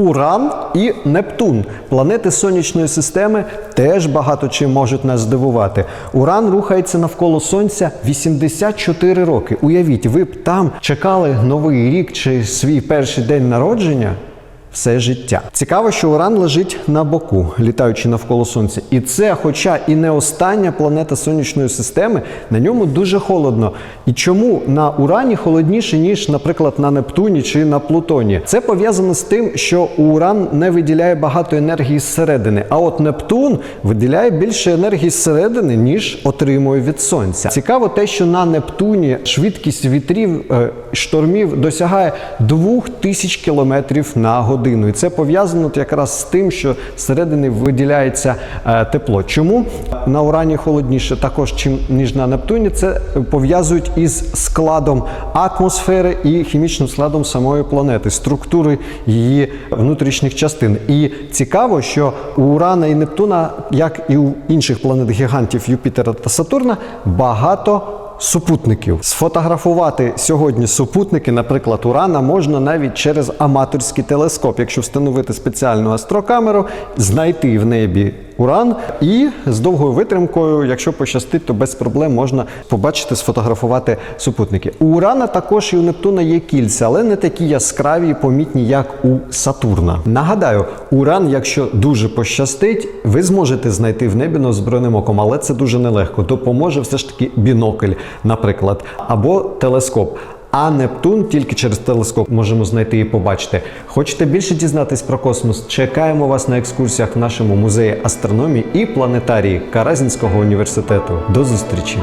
Уран і Нептун. Планети сонячної системи теж багато чим можуть нас здивувати. Уран рухається навколо Сонця 84 роки. Уявіть, ви б там чекали новий рік чи свій перший день народження. Все життя. Цікаво, що Уран лежить на боку, літаючи навколо Сонця. І це, хоча і не остання планета сонячної системи, на ньому дуже холодно. І чому на Урані холодніше, ніж, наприклад, на Нептуні чи на Плутоні? Це пов'язано з тим, що Уран не виділяє багато енергії зсередини, а от Нептун виділяє більше енергії зсередини, ніж отримує від Сонця. Цікаво те, що на Нептуні швидкість вітрів е, штормів досягає 2000 км на годину. І це пов'язано якраз з тим, що зсередини виділяється е, тепло. Чому на Урані холодніше також, чим ніж на Нептуні? Це пов'язують із складом атмосфери і хімічним складом самої планети, структури її внутрішніх частин. І цікаво, що у Урана і Нептуна, як і у інших планет гігантів Юпітера та Сатурна, багато супутників. Сфотографувати сьогодні супутники, наприклад, Урана, можна навіть через аматорський телескоп, якщо встановити спеціальну астрокамеру, знайти в небі Уран і з довгою витримкою, якщо пощастить, то без проблем можна побачити, сфотографувати супутники. У Урана також і у Нептуна є кільця, але не такі яскраві і помітні, як у Сатурна. Нагадаю, Уран, якщо дуже пощастить, ви зможете знайти в небі неозброєним оком, але це дуже нелегко. Допоможе все ж таки бінокль, наприклад, або телескоп. А Нептун тільки через телескоп можемо знайти і побачити. Хочете більше дізнатись про космос? Чекаємо вас на екскурсіях в нашому музеї астрономії і планетарії Каразінського університету. До зустрічі!